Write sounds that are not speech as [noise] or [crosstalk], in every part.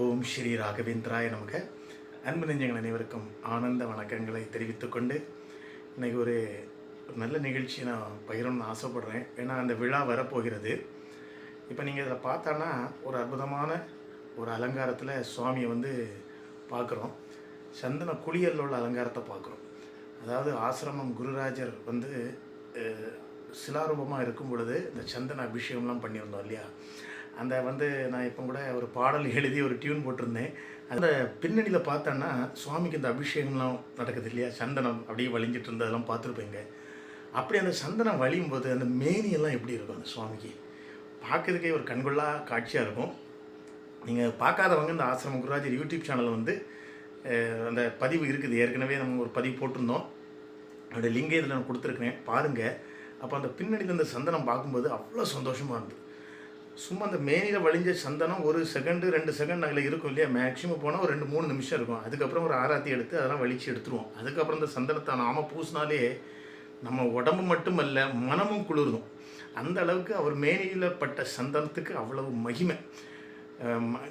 ஓம் ஸ்ரீ ராகவேந்திராய நமக. அன்பு நெஞ்சங்கள் அனைவருக்கும் ஆனந்த வணக்கங்களை தெரிவித்துக்கொண்டு இன்றைக்கி ஒரு நல்ல நிகழ்ச்சியை நான் பகிரணும்னு ஆசைப்படுறேன். ஏன்னா அந்த விழா வரப்போகிறது. இப்போ நீங்கள் இதில் பார்த்தான்னா ஒரு அற்புதமான ஒரு அலங்காரத்தில் சுவாமியை வந்து பார்க்குறோம். சந்தன குளியலில் உள்ள அலங்காரத்தை பார்க்குறோம். அதாவது ஆசிரமம் குருராஜர் வந்து சிலாரூபமாக இருக்கும் பொழுது இந்த சந்தன அபிஷேகம்லாம் பண்ணியிருந்தோம் இல்லையா? அந்த வந்து நான் இப்போ கூட ஒரு பாடல் [laughs] எழுதி ஒரு டியூன் போட்டிருந்தேன். அந்த பின்னணியில் பார்த்தோன்னா சுவாமிக்கு இந்த அபிஷேகம்லாம் நடக்குது இல்லையா? சந்தனம் அப்படியே வலிஞ்சிட்டு இருந்ததெல்லாம் பார்த்துருப்பீங்க. அப்படி அந்த சந்தனம் வலியும் போது அந்த மேனியெல்லாம் எப்படி இருக்கும் அந்த சுவாமிக்கு? பார்க்கறதுக்கே ஒரு கண்கொள்ளா காட்சியாக இருக்கும். நீங்கள் பார்க்காதவங்க இந்த ஆசிரமம் குருராஜர் யூடியூப் சேனலில் வந்து அந்த பதிவு இருக்குது. ஏற்கனவே நம்ம ஒரு பதிவு போட்டிருந்தோம். அதோடய லிங்கை இதில் நான் கொடுத்துருக்கேன் பாருங்கள் அப்போ அந்த பின்னணியில் அந்த சந்தனம் பார்க்கும்போது அவ்வளோ சந்தோஷமாக இருந்தது. சும்மா அந்த மேனியில் வழிஞ்ச சந்தனம் ஒரு செகண்டு ரெண்டு செகண்ட் அதில் இருக்கும் இல்லையா? மேக்ஸிமம் போனால் ஒரு ரெண்டு மூணு நிமிஷம் இருக்கும். அதுக்கப்புறம் ஒரு ஆராத்தி எடுத்து அதெல்லாம் வலிச்சு எடுத்துருவோம். அதுக்கப்புறம் இந்த சந்தனத்தை நாம பூசினாலே நம்ம உடம்பு மட்டுமல்ல மனமும் குளிர்தும் அந்த அளவுக்கு அவர் மேனியில் பட்ட சந்தனத்துக்கு அவ்வளவு மகிமை.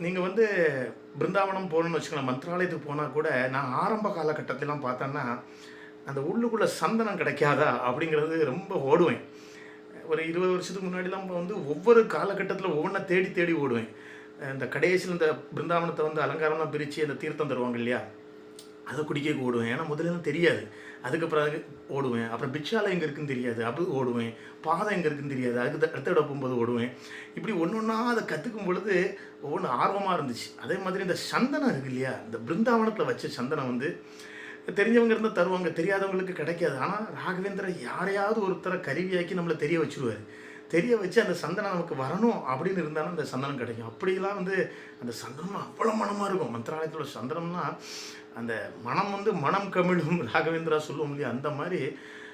நீங்கள் வந்து பிருந்தாவனம் போகணும்னு வச்சுக்கலாம் மந்திராலயத்துக்கு போனால் கூட நான் ஆரம்ப காலகட்டத்திலாம் பார்த்தேன்னா அந்த உள்ளுக்குள்ளே சந்தனம் கிடைக்காதா அப்படிங்கிறது ரொம்ப ஓடுவேன். ஒரு இருபது வருஷத்துக்கு முன்னாடிலாம் வந்து ஒவ்வொரு காலகட்டத்தில் ஒவ்வொன்றா தேடி தேடி ஓடுவேன். இந்த கடைசியில் இந்த பிருந்தாவனத்தை வந்து அலங்காரம்லாம் பிரித்து அந்த தீர்த்தம் தருவாங்க இல்லையா? அதை குடிக்க ஓடுவேன். ஏன்னா முதல்லலாம் தெரியாது. அதுக்கப்புறம் அது ஓடுவேன். அப்புறம் பிச்சாலை எங்கே இருக்குன்னு தெரியாது. அது ஓடுவேன். பாதம் எங்கே இருக்குன்னு தெரியாது. அதுக்கு அடுத்த இடம் போகும்போது ஓடுவேன். இப்படி ஒன்று ஒன்றா அதை கற்றுக்கும் பொழுது ஒவ்வொன்று ஆர்வமாக இருந்துச்சு. அதே மாதிரி இந்த சந்தனம் இருக்கு இல்லையா? இந்த பிருந்தாவனத்தில் வச்ச சந்தனம் வந்து தெரிஞ்சவங்க இருந்தால் தருவாங்க தெரியாதவங்களுக்கு கிடைக்காது. ஆனால் ராகவேந்திரன் யாரையாவது ஒருத்தரை கருவியாக்கி நம்மளை தெரிய வச்சுருவார். தெரிய வச்சு அந்த சந்தனம் நமக்கு வரணும் அப்படின்னு இருந்தாலும் அந்த சந்தனம் கிடைக்கும். அப்படிலாம் வந்து அந்த சந்தனம் அவ்வளோ மனமாக இருக்கும். மந்திராலயத்தோட சந்தனம்னா அந்த மனம் வந்து மனம் கமிழும் [laughs] ராகவேந்திரா சொல்லுவோம் இல்லையா? அந்த மாதிரி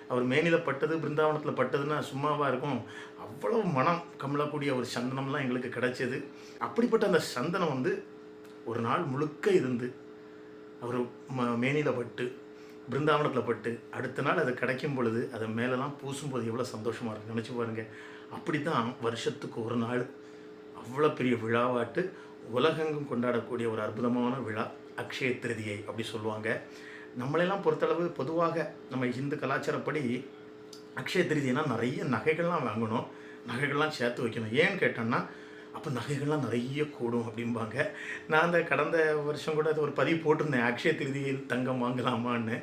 அவர் மேனியில் பட்டது பிருந்தாவனத்தில் பட்டதுன்னா சும்மாவாக இருக்கும். அவ்வளோ மனம் கமலக்கூடிய ஒரு சந்தனம்லாம் எங்களுக்கு கிடைச்சது. அப்படிப்பட்ட அந்த சந்தனம் வந்து ஒரு நாள் முழுக்க இருந்து அவர் ம மேனியில் பட்டு பிருந்தாவனத்தில் பட்டு அடுத்த நாள் அது கிடைக்கும் பொழுது அதை மேலெலாம் பூசும்போது எவ்வளோ சந்தோஷமாக இருக்கும் நினச்சி பாருங்கள் அப்படி தான் வருஷத்துக்கு ஒரு நாள் அவ்வளோ பெரிய விழாவாட்டு உலகெங்கும் கொண்டாடக்கூடிய ஒரு அற்புதமான விழா அக்ஷய திருதியை அப்படி சொல்லுவாங்க. நம்மளெல்லாம் பொறுத்தளவு பொதுவாக நம்ம இந்து கலாச்சாரப்படி அக்ஷய திருதினா நிறைய நகைகள்லாம் வாங்கணும். நகைகள்லாம் சேர்த்து வைக்கணும். ஏன்னு கேட்டோன்னா அப்போ நகைகள்லாம் நிறைய கூடும் அப்படிம்பாங்க. நான் அந்த கடந்த வருஷம் கூட அது ஒரு பதிவு போட்டிருந்தேன். அக்ஷய திருதியில் தங்கம் வாங்கலாமான்னு.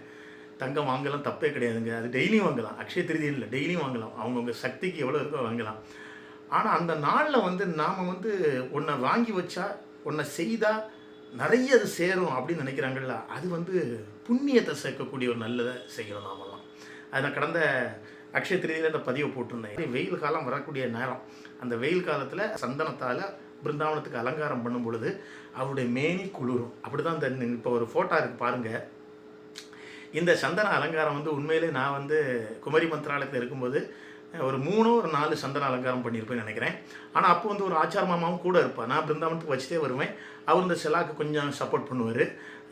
தங்கம் வாங்கலாம் தப்பே கிடையாதுங்க. அது டெய்லியும் வாங்கலாம். அக்ஷய திருதியில் இல்லை டெய்லியும் வாங்கலாம். அவங்கவுங்க சக்திக்கு எவ்வளோ இருக்கோ வாங்கலாம். ஆனால் அந்த நாளில் வந்து நாம் வந்து ஒன்றை வாங்கி வச்சா ஒன்றை செய்தால் நிறைய அது சேரும் அப்படின்னு நினைக்கிறாங்கல்ல. அது வந்து புண்ணியத்தை சேர்க்கக்கூடிய ஒரு நல்லதை செய்கிறோம் நாமெல்லாம் அது நான் கடந்த அக்ஷய திருதியில் இந்த பதிவை போட்டிருந்தேன். வெயில் காலம் வரக்கூடிய நேரம் அந்த வெயில் காலத்தில் சந்தனத்தால் பிருந்தாவனத்துக்கு அலங்காரம் பண்ணும் பொழுது அவருடைய மேனி குளிரும். அப்படி தான் இந்த இப்போ ஒரு ஃபோட்டோ இருக்குது பாருங்கள் இந்த சந்தன அலங்காரம் வந்து உண்மையிலே நான் வந்து குமரி மந்திராலயத்தில் இருக்கும்போது ஒரு மூணோ ஒரு நாலு சந்தன அலங்காரம் பண்ணியிருப்பேன்னு நினைக்கிறேன். ஆனால் அப்போ வந்து ஒரு ஆச்சார மாமாவும் கூட இருப்பார். நான் பிருந்தாவனத்துக்கு வச்சுட்டே வருவேன். அவர் இந்த செலாக்கு கொஞ்சம் சப்போர்ட் பண்ணுவார்.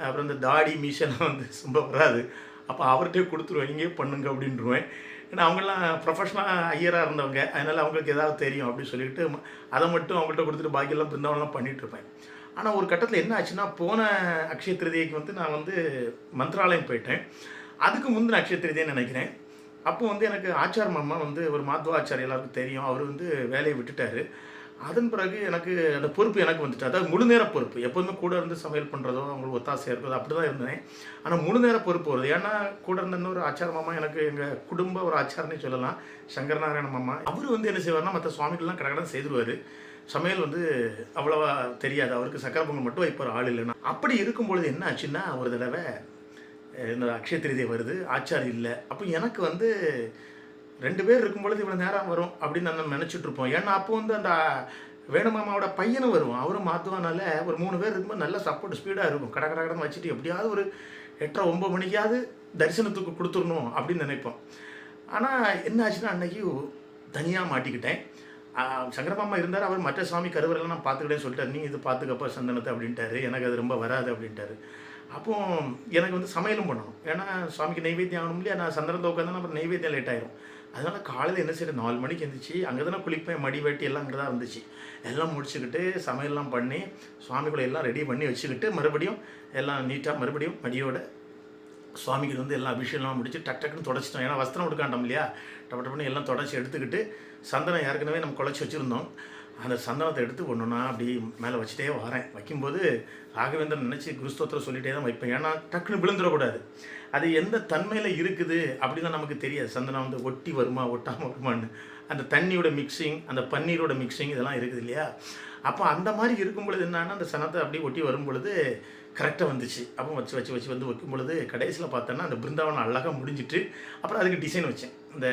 அப்புறம் இந்த தாடி மீசெல்லாம் வந்து ரொம்ப வராது. அப்போ அவர்கிட்டே கொடுத்துருவேன் இங்கேயே பண்ணுங்க அப்படின்ருவேன் ஏன்னா அவங்கெல்லாம் ப்ரொஃபஷனலாக ஐயராக இருந்தவங்க. அதனால் அவங்களுக்கு ஏதாவது தெரியும் அப்படின்னு சொல்லிட்டு ம- அதை மட்டும் அவங்கள்ட்ட கொடுத்துட்டு பாக்கியெல்லாம் பிருந்தாவனம்லாம் பண்ணிகிட்ருப்பேன் ஆனால் ஒரு கட்டத்தில் என்ன ஆச்சுன்னா போன அக்ஷய திருதியைக்கு வந்து நான் வந்து மந்திராலயம் போயிட்டேன். அதுக்கு முந்தின அக்ஷய திருதியன்னு நினைக்கிறேன். அப்போ வந்து எனக்கு ஆச்சார் மாமா வந்து ஒரு மாத்வா ஆச்சார் எல்லாருக்கும் தெரியும். அவர் வந்து வேலையை விட்டுட்டார். அதன் பிறகு எனக்கு அந்த பொறுப்பு எனக்கு வந்துட்டு அதாவது முழு நேர பொறுப்பு. எப்போதுமே கூட இருந்து சமையல் பண்ணுறதோ அவங்களுக்கு ஒத்தாசையாக இருக்கிறது அப்படி தான் இருந்தேன். ஆனால் முழு நேர பொறுப்பு வருது. ஏன்னா கூட இருந்த இன்னொரு ஆச்சார மாமா எனக்கு எங்கள் குடும்ப ஒரு ஆச்சாரனே சொல்லலாம். சங்கரநாராயண மாமா. அவர் வந்து என்ன செய்வார்னா மற்ற சுவாமிகள்லாம் கடகடன் செய்திருவார். சமையல் வந்து அவ்வளோவா தெரியாது. அவருக்கு சக்கரை பொங்கல் மட்டும் ஒரு ஆள் இல்லைன்னா. அப்படி இருக்கும் பொழுது என்ன ஆச்சுன்னா ஒரு தடவை என்னோட இந்த அக்ஷய திருதி வருது. ஆச்சார் இல்லை. அப்போ எனக்கு வந்து ரெண்டு பேர் இருக்கும் பொழுது இவ்வளோ நேரம் வரும் அப்படின்னு நம்ம நினச்சிட்டு இருப்போம். ஏன்னா அப்போ வந்து அந்த வேணுமாமாவோட பையனும் வருவான். அவரும் மாற்றுவானால ஒரு மூணு பேர் இருக்கும்போது நல்ல சப்போர்ட் ஸ்பீடாக இருக்கும். கட கட கடன் வச்சுட்டு எப்படியாவது ஒரு எட்டரை ஒம்பது மணிக்காவது தரிசனத்துக்கு கொடுத்துடணும் அப்படின்னு நினைப்போம். ஆனால் என்ன ஆச்சுன்னா அன்னைக்கு தனியாக மாட்டிக்கிட்டேன். சங்கரமாமா இருந்தார் அவர் மற்ற சாமி கருவரெல்லாம் நான் பார்த்துக்கிட்டேன்னு சொல்லிட்டார். நீ இது பார்த்துக்கப்பா சந்தனத்தை அப்படின்ட்டாரு. எனக்கு அது ரொம்ப வராது அப்படின்ட்டாரு. அப்போ எனக்கு வந்து சமையலும் பண்ணணும். ஏன்னா சுவாமிக்கு நைவேத்தியம் ஆகணும் இல்லையா? நான் சந்தனத்தை உட்காந்து அப்புறம் நைவேத்தியம் லேட் ஆயிரும். அதனால் காலையில் என்ன செய்யணும் நாலு மணிக்கு எழுந்திரிச்சி அங்கே தானே குளிப்பேன் மடி வெட்டி எல்லாம் அங்கே தான் இருந்துச்சு. எல்லாம் முடிச்சுக்கிட்டு சமையல்லாம் பண்ணி சுவாமிகளை எல்லாம் ரெடி பண்ணி வச்சுக்கிட்டு மறுபடியும் எல்லாம் நீட்டாக மறுபடியும் மடியோட சுவாமிக்கு வந்து எல்லாம் அபிஷேகம்லாம் முடிச்சு டக் டக்குன்னு தொடச்சிட்டோம். ஏன்னா வஸ்திரம் கொடுக்காண்டோம் இல்லையா? டப்பு டப்புன்னு எல்லாம் தொடச்சி எடுத்துக்கிட்டு சந்தனம் ஏற்கனவே நம்ம குழச்சி வச்சுருந்தோம். அந்த சந்தனத்தை எடுத்து ஒன்றுனா அப்படி மேலே வச்சுட்டே வரேன். வைக்கும்போது ராகவேந்திரன் நினச்சி குருஸ்தோத்திரம் சொல்லிகிட்டே தான் வைப்பேன். ஏன்னா டக்குன்னு விழுந்துடக்கூடாது. அது எந்த தன்மையில் இருக்குது அப்படின்னு நமக்கு தெரியாது. சந்தனம் வந்து ஒட்டி வருமா ஒட்டாமல் வருமான்னு. அந்த தண்ணியோட மிக்சிங் அந்த பன்னீரோட மிக்சிங் இதெல்லாம் இருக்குது இல்லையா? அப்போ அந்த மாதிரி இருக்கும் பொழுது என்னன்னா அந்த சனத்தை அப்படியே ஒட்டி வரும் பொழுது கரெக்டாக வந்துச்சு. அப்போ வச்சு வச்சு வச்சு வந்து வைக்கும் பொழுது கடைசியில் பார்த்தோன்னா அந்த பிருந்தாவனம் அழகாக முடிஞ்சிட்டு அப்புறம் அதுக்கு டிசைன் வச்சேன். இந்த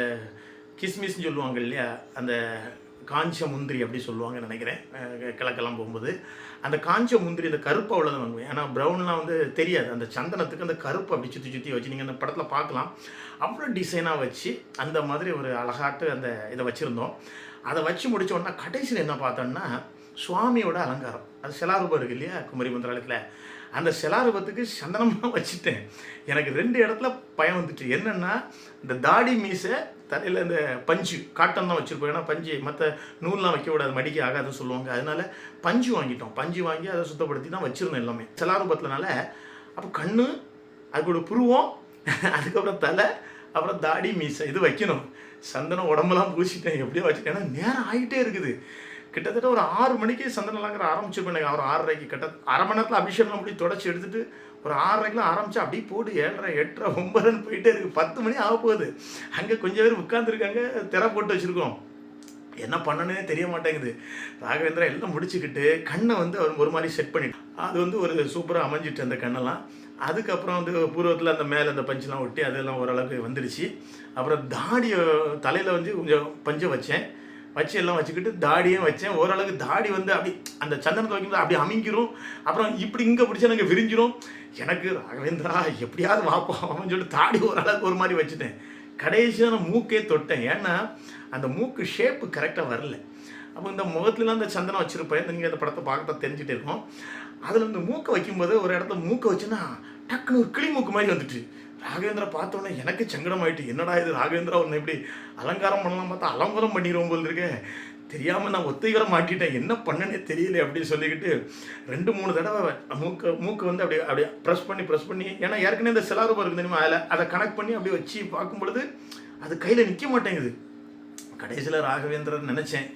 கிஸ்மிஸ்ன்னு சொல்லுவாங்க இல்லையா? அந்த காஞ்ச முந்திரி அப்படி சொல்லுவாங்க நினைக்கிறேன். கிழக்கெல்லாம் போகும்போது. அந்த காஞ்ச முந்திரி அந்த கருப்பை உள்ளதை வாங்குவேன். ஏன்னா ப்ரௌன்லாம் வந்து தெரியாது. அந்த சந்தனத்துக்கு அந்த கருப்பு அப்படி சுற்றி சுற்றி வச்சு நீங்கள் அந்த படத்தில் பார்க்கலாம். அவ்வளோ டிசைனாக வச்சு அந்த மாதிரி ஒரு அழகாட்டு அந்த இதை வச்சுருந்தோம். அதை வச்சு முடிச்ச உடனே கடைசியில் என்ன பார்த்தோன்னா சுவாமியோட அலங்காரம். அது சிலாரூபம் இருக்கு இல்லையா குமரி மந்திராலயத்தில். அந்த சிலாரூபத்துக்கு சந்தனமாக வச்சுட்டேன். எனக்கு ரெண்டு இடத்துல பயம் வந்துட்டு என்னென்னா இந்த தாடி மீசை தலையில் இந்த பஞ்சு காட்டன் தான் வச்சுருப்போம். ஏன்னா பஞ்சு மற்ற நூல்லாம் வைக்கக்கூடாது மடிக்க ஆகாதுன்னு சொல்லுவாங்க. அதனால பஞ்சு வாங்கிட்டோம். பஞ்சு வாங்கி அதை சுத்தப்படுத்தி தான் வச்சுருந்தோம் எல்லாமே. சிலாரூபத்தினால அப்போ கண்ணு அதுக்கூட புருவம் அதுக்கப்புறம் தலை அப்புறம் தாடி மீசை இது வைக்கணும். சந்தனம் உடம்பெல்லாம் பூசிட்டேன். எப்படியோ வச்சுட்டேன். ஏன்னா நேரம் ஆகிட்டே இருக்குது. கிட்டத்தட்ட ஒரு ஆறு மணிக்கு சந்தனலாங்கிற ஆரம்பிச்சிருப்பேன் எனக்கு ஒரு ஆறரைக்கு கிட்ட அரை மணி நேரத்தில் அபிஷேகம் அப்படி தொடச்சி எடுத்துட்டு ஒரு ஆறரைக்கெலாம் ஆரம்பிச்சு அப்படியே போட்டு ஏழரை எட்டரை ஒன்பதுன்னு போயிட்டே இருக்குது பத்து மணி ஆக போகுது. அங்கே கொஞ்சம் பேர் உட்காந்துருக்காங்க திரை போட்டு வச்சுருக்கோம். என்ன பண்ணனே தெரிய மாட்டேங்குது. ராகவேந்திரா எல்லாம் முடிச்சுக்கிட்டு கண்ணை வந்து அவர் ஒரு மாதிரி செட் பண்ணிட்டு அது வந்து ஒரு சூப்பராக அமைஞ்சிட்டு அந்த கண்ணெல்லாம். அதுக்கப்புறம் வந்து பூர்வத்தில் அந்த மேலே அந்த பஞ்செலாம் ஒட்டி அதெல்லாம் ஓரளவுக்கு வந்துடுச்சு அப்புறம் தாடியை தலையில் வந்து கொஞ்சம் பஞ்சை வச்சேன். வச்சு எல்லாம் வச்சுக்கிட்டு தாடியும் வச்சேன். ஓரளவுக்கு தாடி வந்து அப்படி அந்த சந்தனத்தை வைக்கும்போது அப்படி அமைங்கிரும். அப்புறம் இப்படி இங்கே பிடிச்சா எனக்கு விரிஞ்சிரும். எனக்கு ராகவேந்திரா எப்படியாவது வாப்போம் அப்படின்னு சொல்லிட்டு தாடி ஓரளவுக்கு ஒரு மாதிரி வச்சுட்டேன். கடைசியாக நான் மூக்கே தொட்டேன். ஏன்னா அந்த மூக்கு ஷேப்பு கரெக்டாக வரல. அப்போ இந்த முகத்துலலாம் அந்த சந்தனம் வச்சுருப்பேன். நீங்கள் அந்த படத்தை பார்க்க தெரிஞ்சுட்டு இருக்கோம். அதில் இந்த மூக்கை வைக்கும்போது ஒரு இடத்துல மூக்கை வச்சுன்னா டக்குன்னு ஒரு கிளி மூக்கு மாதிரி வந்துட்டு. ராகவேந்திரா பார்த்தோன்னே எனக்கு சங்கடம் ஆயிட்டு என்னடா இது ராகவேந்திரா ஒன்று இப்படி அலங்காரம் பண்ணலாம் பார்த்தா அலங்காரம் பண்ணிடுவோம் போல் இருக்கேன் தெரியாமல் நான் ஒத்தைகளை மாட்டிட்டேன் என்ன பண்ணனே தெரியல அப்படின்னு சொல்லிக்கிட்டு ரெண்டு மூணு தடவை மூக்கு மூக்கு வந்து அப்படியே அப்படியே ப்ரெஸ் பண்ணி ப்ரெஸ் பண்ணி ஏன்னா ஏற்கனவே இந்த சிலாரூபம் இருக்குது தெரியுமா அதில் அதை கனெக்ட் பண்ணி அப்படியே வச்சு பார்க்கும் பொழுது அது கையில் நிற்க மாட்டேங்குது. கடைசியில் ராகவேந்திரன் நினச்சேன்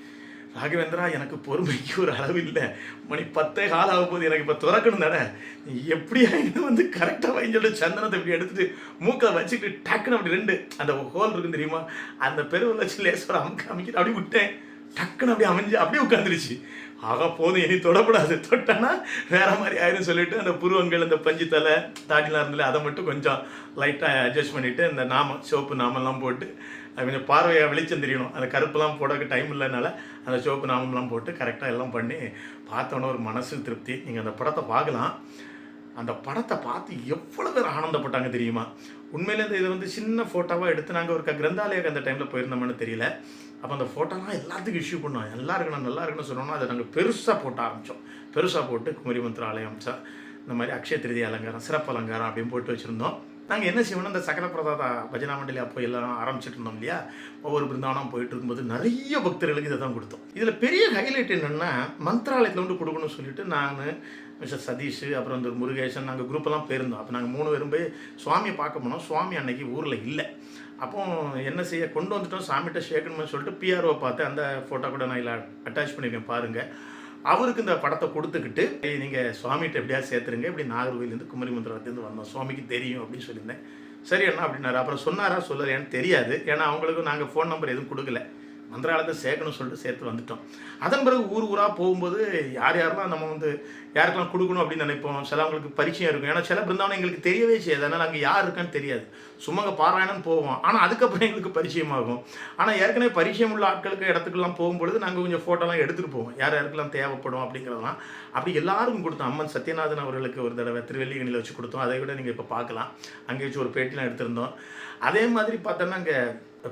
ராகவேந்திரா எனக்கு பொறுமைக்கு ஒரு அளவு இல்லை மணி பத்தே கால் ஆகும் போது எனக்கு இப்போ திறக்கணும் தானே? நீ எப்படியா இன்னும் வந்து கரெக்டாக வைஞ்சோட சந்தனத்தை இப்படி எடுத்துட்டு மூக்கை வச்சுக்கிட்டு டக்குன்னு அப்படி ரெண்டு அந்த ஹோல் இருக்குன்னு தெரியுமா? அந்த பெருவில் வச்சு லேசர் அமுக்க அமைக்கிட்டு அப்படி விட்டேன். டக்குன்னு அப்படியே அமைஞ்சு அப்படியே உட்காந்துருச்சு ஆகா போதும் இனி தொடக்கூடாது தொட்டனா வேற மாதிரி ஆயிரும் சொல்லிட்டு அந்த புருவங்கள் அந்த பஞ்சு தலை தாடிலாம் இருந்தல அதை மட்டும் கொஞ்சம் லைட்டாக அட்ஜஸ்ட் பண்ணிவிட்டு இந்த நாமம் சிவப்பு நாமெல்லாம் போட்டு அது கொஞ்சம் பார்வையாக வெளிச்சம் தெரியணும். அந்த கருப்புலாம் போடக்கு டைம் இல்லைனால அந்த சிவப்பு நாமம்லாம் போட்டு கரெக்டாக எல்லாம் பண்ணி பார்த்தோன்னே ஒரு மனசு திருப்தி. நீங்கள் அந்த படத்தை பார்க்கலாம். அந்த படத்தை பார்த்து எவ்வளோ பேர் ஆனந்தப்பட்டாங்க தெரியுமா? உண்மையிலே இந்த இது வந்து சின்ன ஃபோட்டோவாக எடுத்து நாங்கள் ஒரு க- கிரந்தாலயக்கு அந்த டைமில் போயிருந்தோம்னு தெரியல. அப்போ அந்த ஃபோட்டோலாம் எல்லாத்துக்கும் இஷ்யூ பண்ணோம். நல்லா இருக்கணும் நல்லா இருக்குன்னு சொன்னோம்னா அதை நாங்கள் பெருசாக போட்ட ஆரம்பித்தோம் பெருசாக போட்டு குமரி மந்திர ஆலயம் ச- இந்த மாதிரி அக்ஷய திருதி அலங்காரம் சிறப்பு அலங்காரம் அப்படின்னு போட்டு வச்சுருந்தோம். நாங்கள் என்ன செய்வோம்னா இந்த சக்கர பிரதாதா பஜனா மண்டலி அப்போ எல்லாம் ஆரம்பிச்சிட்டு இருந்தோம் இல்லையா? ஒவ்வொரு பிருந்தாவனம் போயிட்டு இருக்கும்போது நிறைய பக்தர்களுக்கு இதை தான் கொடுத்தோம். இதில் பெரிய ஹைலைட் என்னென்னா மந்திராலயத்தில் வந்து கொடுக்கணும்னு சொல்லிட்டு நான் மிஸ்டர் சதீஷ் அப்புறம் இந்த முருகேசன் நாங்கள் குரூப்பெல்லாம் போயிருந்தோம். அப்போ நாங்கள் மூணு பேரும் போய் சுவாமியை பார்க்க போனோம். சுவாமி அன்னைக்கு ஊரில் இல்லை. அப்போ என்ன செய்ய கொண்டு வந்துட்டோம். சாமிகிட்ட சேர்க்கணும்னு சொல்லிட்டு பிஆர்ஓ பார்த்து அந்த ஃபோட்டோ கூட நான் இதில் அட்டாச் பண்ணியிருக்கேன் பாருங்கள் அவருக்கு இந்த படத்தை கொடுத்துக்கிட்டு நீங்கள் சுவாமிகிட்ட எப்படியாவது சேர்த்துருங்க. இப்படி நாகர்கோவிலேருந்து குமரி மந்திரத்துலேருந்து வந்தோம். சுவாமிக்கு தெரியும் அப்படின்னு சொல்லியிருந்தேன். சரி அண்ணா அப்படின்னாரு. அப்புறம் சொன்னாரா சொல்லலையான்னு தெரியாது. ஏன்னா அவங்களுக்கு நாங்கள் ஃபோன் நம்பர் எதுவும் கொடுக்கல. மந்திராலயத்தை சேர்க்கணும்னு சொல்லிட்டு சேர்த்து வந்துட்டோம். அதன் பிறகு ஊர் ஊராக போகும்போது யார் யாரெல்லாம் நம்ம வந்து யாருக்கெல்லாம் கொடுக்கணும் அப்படின்னு நினைப்போம். சிலவங்களுக்கு பரிச்சயம் இருக்கும். ஏன்னா சில பிருந்தாவனம் எங்களுக்கு தெரியவே செய்யாது. அதனால் அங்கே யார் இருக்கான்னு தெரியாது. சும்மாங்க பாராயணம் போவோம். ஆனால் அதுக்கப்புறம் எங்களுக்கு பரிச்சயமாகும். ஆனால் ஏற்கனவே பரிச்சயம் உள்ள ஆட்களுக்கு இடத்துக்குலாம் போகும்பொழுது நாங்கள் கொஞ்சம் ஃபோட்டோலாம் எடுத்துகிட்டு போவோம். யார் யாருக்கெல்லாம் தேவைப்படும் அப்படிங்கிறதெல்லாம். அப்படி எல்லாருக்கும் கொடுத்தோம். அம்மன் சத்யநாதன் அவர்களுக்கு ஒரு தடவை திருவல்லிக்கணியில் வச்சு கொடுத்தோம். அதை விட நீங்கள் இப்போ பார்க்கலாம். அங்கே வச்சு ஒரு பேட்டிலாம் எடுத்திருந்தோம். அதே மாதிரி பார்த்தோன்னா அங்கே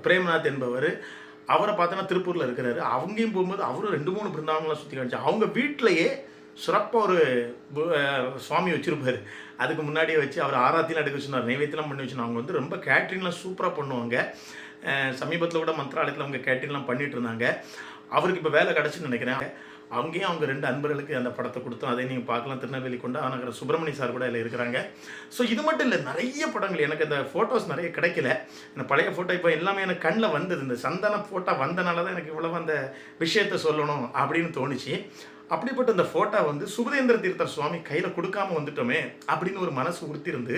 பிரேமநாத் என்பவர் அவரை பார்த்தோன்னா திருப்பூரில் இருக்கிறாரு? அவங்கேயும் போகும்போது அவரும் ரெண்டு மூணு பிருந்தாவனங்களாம் சுற்றி காமிச்சு அவங்க வீட்டிலையே சிறப்பாக ஒரு சுவாமி வச்சுருப்பாரு. அதுக்கு முன்னாடியே வச்சு அவர் ஆராத்திலாம் எடுக்க வச்சுருந்தார் நைவேத்தியெலாம் பண்ணி வச்சுருந்தாங்க அவங்க வந்து ரொம்ப கேட்ரிங்லாம் சூப்பராக பண்ணுவாங்க. சமீபத்தில் கூட மந்திராலயத்தில் அவங்க கேட்ரிங்லாம் பண்ணிகிட்டு இருந்தாங்க. அவருக்கு இப்போ வேலை கிடச்சுன்னு நினைக்கிறேன். அங்கேயும் அவங்க ரெண்டு அன்பர்களுக்கு அந்த படத்தை கொடுத்தோம். அதே நீங்கள் பார்க்கலாம். திருநெல்வேலி கொண்டு நகர சுப்பிரமணிய சார் கூட அதில் இருக்கிறாங்க. ஸோ இது மட்டும் இல்லை நிறைய படங்கள். எனக்கு அந்த ஃபோட்டோஸ் நிறைய கிடைக்கல. இந்த பழைய ஃபோட்டோ இப்போ எல்லாமே எனக்கு கண்ணில் வந்தது. இந்த சந்தன ஃபோட்டோ வந்தனால தான் எனக்கு இவ்வளவு அந்த விஷயத்த சொல்லணும் அப்படின்னு தோணுச்சு. அப்படிப்பட்ட இந்த ஃபோட்டோ வந்து சுபதேந்திர தீர்த்தர் சுவாமி கையில் கொடுக்காம வந்துட்டோமே அப்படின்னு ஒரு மனசு உறுத்திருந்து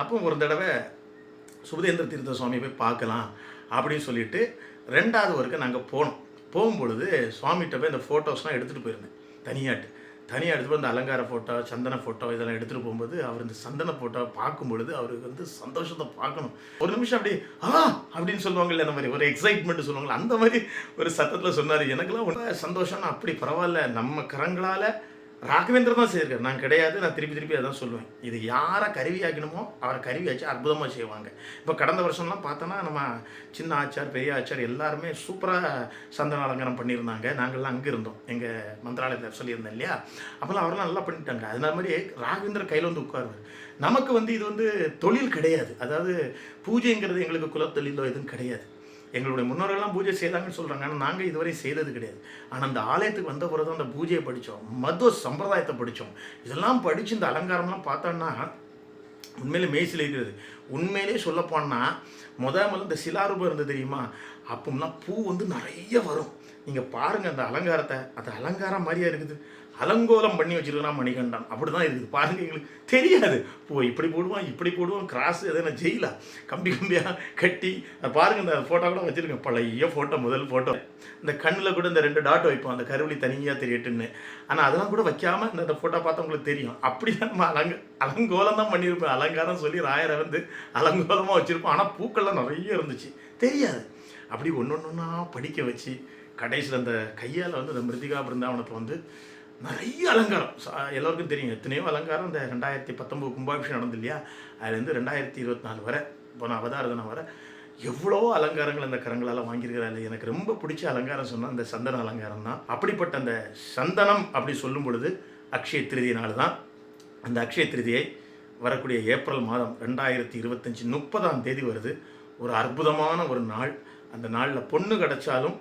அப்போ ஒரு தடவை சுபதேந்திர தீர்த்த சுவாமியை போய் பார்க்கலாம் அப்படின்னு சொல்லிட்டு ரெண்டாவது ஒருக்க நாங்கள் போனோம். போகும்பொழுது சுவாமிகிட்ட போய் இந்த ஃபோட்டோஸ்லாம் எடுத்துகிட்டு போயிருந்தேன். தனியாட்டு. தனியாக எடுத்துகிட்டு போய் இந்த அலங்கார ஃபோட்டோ சந்தன ஃபோட்டோ இதெல்லாம் எடுத்துகிட்டு போகும்போது அவர் இந்த சந்தன ஃபோட்டோ பார்க்கும் பொழுது அவருக்கு வந்து சந்தோஷத்தை பார்க்கணும். ஒரு நிமிஷம் அப்படி ஆ! அப்படின்னு சொல்லுவாங்கல்ல அந்த மாதிரி. ஒரு எக்ஸைட்மெண்ட் சொல்லுவாங்கல்ல அந்த மாதிரி ஒரு சத்தத்தில் சொன்னார். எனக்குலாம் ரொம்ப சந்தோஷம்னா அப்படி பரவாயில்ல. நம்ம கரங்களால் ராகவேந்திர தான் செய்திருக்காரு. நான் கிடையாது நான் திருப்பி திருப்பி அதான் சொல்லுவேன். இது யாரை கருவியாக்கணுமோ அவரை கருவியாச்சு அற்புதமாக செய்வாங்க. இப்போ கடந்த வருஷம்லாம் பார்த்தோன்னா நம்ம சின்ன ஆச்சார் பெரிய ஆச்சார் எல்லாருமே சூப்பராக சந்தன அலங்காரம் பண்ணியிருந்தாங்க. நாங்கள்லாம் அங்கே இருந்தோம். எங்கள் மந்திராலயத்தில் சொல்லியிருந்தோம் இல்லையா? அப்போல்லாம் அவரெல்லாம் நல்லா பண்ணிட்டாங்க. அதனால மாதிரி ராகவேந்திரர் கையில் வந்து உட்காருவார். நமக்கு வந்து இது வந்து தொழில் கிடையாது. அதாவது பூஜைங்கிறது எங்களுக்கு குலத்தொழிலோ எதுவும் கிடையாது. எங்களுடைய முன்னோர்கள்லாம் பூஜை செய்தாங்கன்னு சொல்கிறாங்க ஆனால் நாங்கள் இதுவரை செய்தது கிடையாது. ஆனால் அந்த ஆலயத்துக்கு வந்த பிறகு அந்த பூஜையை படித்தோம் மதுவ சம்பிரதாயத்தை படித்தோம் இதெல்லாம் படித்து இந்த அலங்காரம்லாம் பார்த்தோன்னா உண்மையிலே மெய்சில் இருக்கிறது. உண்மையிலே சொல்லப்போனா முதல் முதல்ல இந்த சிலாரூபம் இருந்தது தெரியுமா? அப்போம்னா பூ வந்து நிறைய வரும். நீங்கள் பாருங்கள் அந்த அலங்காரத்தை. அது அலங்காரம் மாதிரியா இருக்குது. அலங்கோலம் பண்ணி வச்சிருக்கிறான் மணிகண்டன். அப்படி தான் இருக்குது. பாருங்கள் எங்களுக்கு தெரியாது. பூ இப்படி போடுவான் இப்படி போடுவான் கிராஸ் எதனா ஜெயிலா? கம்பி கம்பியாக கட்டி பாருங்க பாருங்கள் இந்த ஃபோட்டோ கூட வச்சுருக்கேன் பழைய ஃபோட்டோ முதல் ஃபோட்டோ இந்த கண்ணில் கூட இந்த ரெண்டு டாட் வைப்போம் அந்த கருவழி தனியாக தெரியட்டுன்னு. ஆனால் அதெல்லாம் கூட வைக்காமல் இந்த ஃபோட்டோ பார்த்தா உங்களுக்கு தெரியும். அப்படி தான் நம்ம அலங்க அலங்கோலம் தான் பண்ணியிருப்போம். அலங்காரம் சொல்லி ராயரை வந்து அலங்கோலமாக வச்சுருப்போம். ஆனால் பூக்கள்லாம் நிறைய இருந்துச்சு. தெரியாது. அப்படி ஒன்று ஒன்றா படிக்க வச்சு கடைசியில் அந்த கையால் வந்து அந்த மிருதிகா பிருந்தாவனத்தை வந்து நிறைய அலங்காரம். ச- எல்லாருக்கும் தெரியும். எத்தனையோ அலங்காரம் இந்த ரெண்டாயிரத்தி பத்தொம்போது கும்பாபிஷம் நடந்து இல்லையா அதுலேருந்து ரெண்டாயிரத்தி இருபத்தி நாலு வரை போன அவதார தினம் வரை எவ்வளவோ அலங்காரங்கள் அந்த கரங்களால் வாங்கியிருக்கிறாள். எனக்கு ரொம்ப பிடிச்ச அலங்காரம் சொன்னால் அந்த சந்தன அலங்காரம் தான். அப்படிப்பட்ட அந்த சந்தனம் அப்படி சொல்லும் பொழுது அக்ஷய திருதி நாள் தான். அந்த அக்ஷய திருதியை வரக்கூடிய ஏப்ரல் மாதம் ரெண்டாயிரத்தி இருபத்தஞ்சி முப்பதாம் தேதி வருது. ஒரு அற்புதமான ஒரு நாள். அந்த நாளில் பொண்ணு கிடைச்சாலும்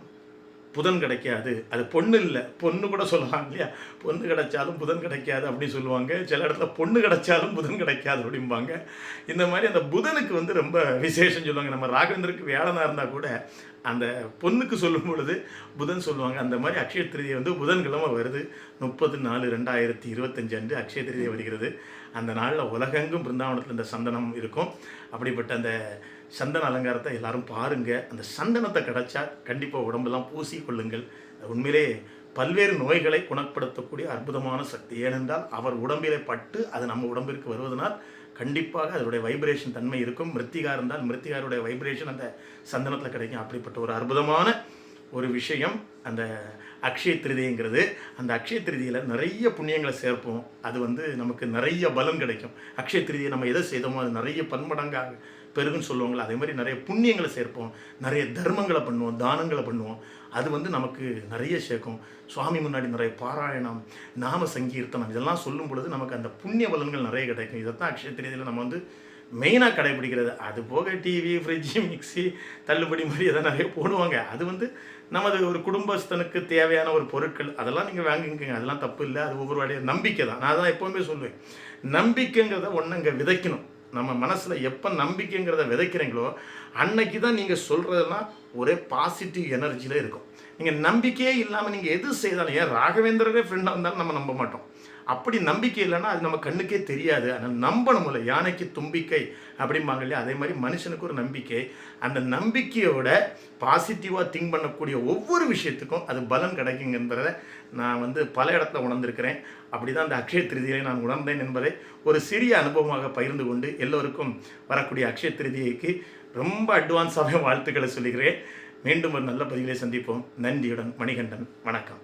புதன் கிடைக்காது. அது பொண்ணு இல்லை. பொண்ணு கூட சொல்லுவாங்க இல்லையா? பொண்ணு கிடைச்சாலும் புதன் கிடைக்காது அப்படின்னு சொல்லுவாங்க. சில இடத்துல பொண்ணு கிடைச்சாலும் புதன் கிடைக்காது அப்படிம்பாங்க. இந்த மாதிரி அந்த புதனுக்கு வந்து ரொம்ப விசேஷம் சொல்லுவாங்க. நம்ம ராகவேந்தருக்கு வேளனாக இருந்தால் கூட அந்த பொண்ணுக்கு சொல்லும் பொழுது புதன் சொல்லுவாங்க. அந்த மாதிரி அக்ஷய திருதியை வந்து புதன்கிழமை வருது. முப்பது நாலு ரெண்டாயிரத்தி இருபத்தஞ்சு அன்று அக்ஷய திருதியை வருகிறது. அந்த நாளில் உலகெங்கும் பிருந்தாவனத்தில் இந்த சந்தனம் இருக்கும். அப்படிப்பட்ட அந்த சந்தன அலங்காரத்தை எல்லாரும் பாருங்க. அந்த சந்தனத்தை கிடைச்சா கண்டிப்பாக உடம்பெல்லாம் பூசி கொள்ளுங்கள் உண்மையிலே பல்வேறு நோய்களை குணப்படுத்தக்கூடிய அற்புதமான சக்தி. ஏனென்றால் அவர் உடம்பிலே பட்டு அது நம்ம உடம்பிற்கு வருவதனால் கண்டிப்பாக அதனுடைய வைப்ரேஷன் தன்மை இருக்கும். மிருத்திகா இருந்தால் மிருத்திகாருடைய வைப்ரேஷன் அந்த சந்தனத்தில் கிடைக்கும். அப்படிப்பட்ட ஒரு அற்புதமான ஒரு விஷயம் அந்த அக்ஷய திருதிங்கிறது. அந்த அக்ஷய திருதியில் நிறைய புண்ணியங்களை சேர்ப்போம். அது வந்து நமக்கு நிறைய பலம் கிடைக்கும். அக்ஷய திருதியை நம்ம எதை செய்தோமோ அது நிறைய பன்மடங்காக பெருகுன்னு சொல்லுவாங்களே அதே மாதிரி நிறைய புண்ணியங்களை சேர்ப்போம் நிறைய தர்மங்களை பண்ணுவோம் தானங்களை பண்ணுவோம். அது வந்து நமக்கு நிறைய சேர்க்கும். சுவாமி முன்னாடி நிறைய பாராயணம் நாம சங்கீர்த்தனம் இதெல்லாம் சொல்லும் பொழுது நமக்கு அந்த புண்ணிய பலன்கள் நிறைய கிடைக்கும். இதைத்தான் அக்ஷய திருதியில் நம்ம வந்து மெயினாக கடைபிடிக்கிறது. அது போக டிவி ஃப்ரிட்ஜு மிக்ஸி தள்ளுபடி மாதிரி எதாவது நிறைய போடுவாங்க. அது வந்து நமது ஒரு குடும்பஸ்தனுக்கு தேவையான ஒரு பொருட்கள் அதெல்லாம் நீங்கள் வாங்கிக்கோங்க. அதெல்லாம் தப்பு இல்லை. அது ஒவ்வொரு ஒவ்வொருடைய நம்பிக்கை தான் நான் தான் எப்போவுமே சொல்லுவேன் நம்பிக்கைங்கிறத ஒன்று இங்கே விதைக்கணும். நம்ம மனசில் எப்போ நம்பிக்கைங்கிறத விதைக்கிறீங்களோ அன்னைக்கு தான் நீங்கள் சொல்கிறதெல்லாம் ஒரே பாசிட்டிவ் எனர்ஜியில் இருக்கும். நீங்கள் நம்பிக்கையே இல்லாமல் நீங்கள் எது செய்தாலும் ஏன் ராகவேந்திரரே ஃப்ரெண்டாக இருந்தாலும் நம்ம நம்ப மாட்டோம். அப்படி நம்பிக்கை இல்லைன்னா அது நம்ம கண்ணுக்கே தெரியாது. ஆனால் நம்பணும்ல யானைக்கு தும்பிக்கை அப்படிம்பாங்க இல்லையா? அதே மாதிரி மனுஷனுக்கு ஒரு நம்பிக்கை. அந்த நம்பிக்கையோட பாசிட்டிவாக திங்க் பண்ணக்கூடிய ஒவ்வொரு விஷயத்துக்கும் அது பலன் கிடைக்குங்கிறத நான் வந்து பல இடத்துல உணர்ந்திருக்கிறேன். அப்படி தான் அந்த அக்ஷய திருதியை நான் உணர்ந்தேன் என்பதை ஒரு சிறிய அனுபவமாக பகிர்ந்து கொண்டு எல்லோருக்கும் வரக்கூடிய அக்ஷய திருதியைக்கு ரொம்ப அட்வான்ஸாகவே வாழ்த்துக்களை சொல்லுகிறேன் மீண்டும் ஒரு நல்ல பதிவிலே சந்திப்போம். நன்றியுடன் மணிகண்டன். வணக்கம்.